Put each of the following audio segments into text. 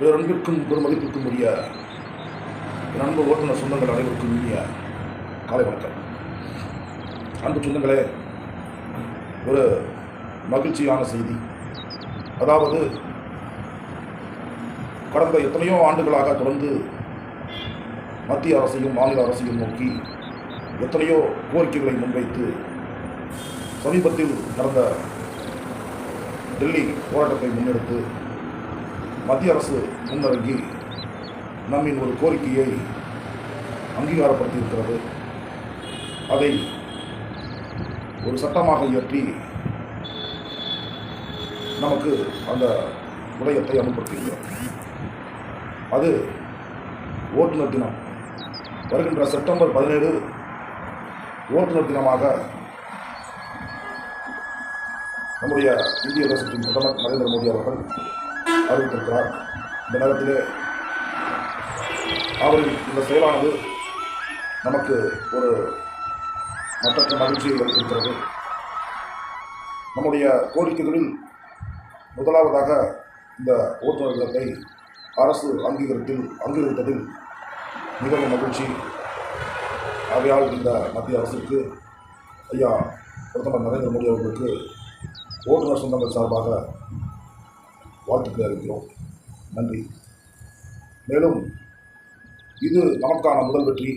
பேரன்பிற்கும் பெருமதிப்பிற்கும் உரிய என் அன்பு ஓட்டுநர் சொந்தங்கள் அனைவருக்கும் இனிய காலை வணக்கம். அன்பு சொந்தங்களே ஒரு மகிழ்ச்சியான செய்தி. அதாவது கடந்த எத்தனையோ ஆண்டுகளாக தொடர்ந்து மத்திய அரசையும் மாநில அரசையும் நோக்கி எத்தனையோ கோரிக்கைகளை முன்வைத்து சமீபத்தில் நடந்த டெல்லி போராட்டத்தை முன்னெடுத்து மத்திய அரசு முன்னிறங்கி நம்மின் ஒரு கோரிக்கையை அங்கீகாரப்படுத்தியிருக்கிறது. அதை ஒரு சட்டமாக இயற்றி நமக்கு அந்த விடயத்தை அனுப்பப்படுகிறது அது ஓட்டுநர் தினம். வருகின்ற செப்டம்பர் பதினேழு ஓட்டுநர் தினமாக நம்முடைய இந்திய தேசத்தின் பிரதமர் நரேந்திர மோடி அவர்கள் அறிவித்திருக்கிறார் இந்த நேரத்திலே அவரின் இந்த செயலானது நமக்கு ஒரு மற்றற்ற மகிழ்ச்சியை அளித்திருக்கிறது நம்முடைய கோரிக்கைகளில் முதலாவதாக இந்த ஓட்டுநர் தினத்தை அரசு அங்கீகரித்தில் அங்கீகரித்ததில் மிகவும் மகிழ்ச்சி. ஆகையால் இந்த மத்திய அரசுக்கு ஐயா பிரதமர் நரேந்திர மோடி அவர்களுக்கு ஓட்டுநர் சொந்தங்கள் சார்பாக வாழ்த்துக்களை அறிவிக்கிறோம் நன்றி. மேலும் இது நமக்கான முதல் வெற்றி.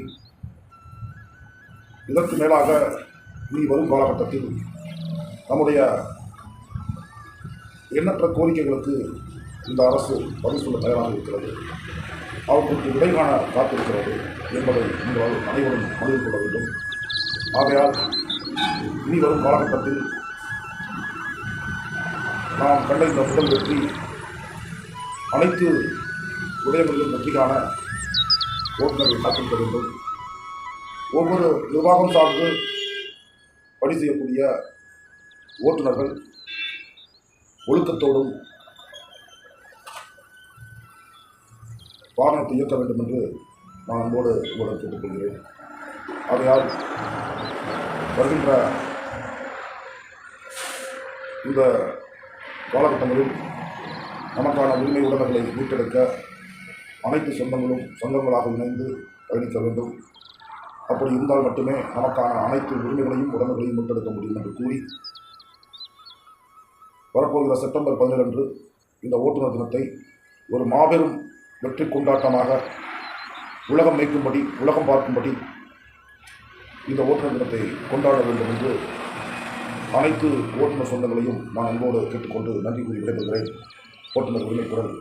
இதற்கு மேலாக இனி வரும் காலகட்டத்தில் நம்முடைய எண்ணற்ற கோரிக்கைகளுக்கு இந்த அரசு பதில் சொல்ல தயாராக இருக்கிறது. அவற்றுக்கு விடை காத்திருக்கிறது என்பதை நீங்கள் அனைவரும் மனதில் கொள்ள வேண்டும். ஆகையால் இனி வரும் காலகட்டத்தில் நாம் கண்ட இந்த முதல் வெற்றி அனைத்து உடையவர்களும் வெற்றி காண ஓட்டுநர்கள் காத்திருக்க வேண்டும். ஒவ்வொரு நிர்வாகம் சார்ந்து பணி செய்யக்கூடிய ஓட்டுநர்கள் ஒழுக்கத்தோடும் வாகனத்தை இயக்க வேண்டும் என்று நான் அன்போடு உங்களை கேட்டுக்கொள்கிறேன். ஆகையால் வருகின்ற இந்த காலகட்டங்களில் நமக்கான உரிமை உடைமைகளை மீட்டெடுக்க அனைத்து சொந்தங்களும் சொந்தங்களாக இணைந்து பயணிக்க வேண்டும். அப்படி இருந்தால் மட்டுமே நமக்கான அனைத்து உரிமைகளையும் உடமைகளையும் மீட்டெடுக்க முடியும் என்று கூறி வரப்போகிற செப்டம்பர் பதினேழு இந்த ஓட்டுநர் தினத்தை ஒரு மாபெரும் வெற்றி கொண்டாட்டமாக உலகம் மேய்க்கும்படி உலகம் பார்க்கும்படி இந்த ஓட்டுநர் தினத்தை கொண்டாட வேண்டும் என்று அனைத்து ஓட்டுநர் சொந்தங்களையும் நான் அன்போடு கேட்டுக்கொண்டு நன்றி கூறி விடைபெறுகிறேன். ஓட்டுநர் உரிமை குரல்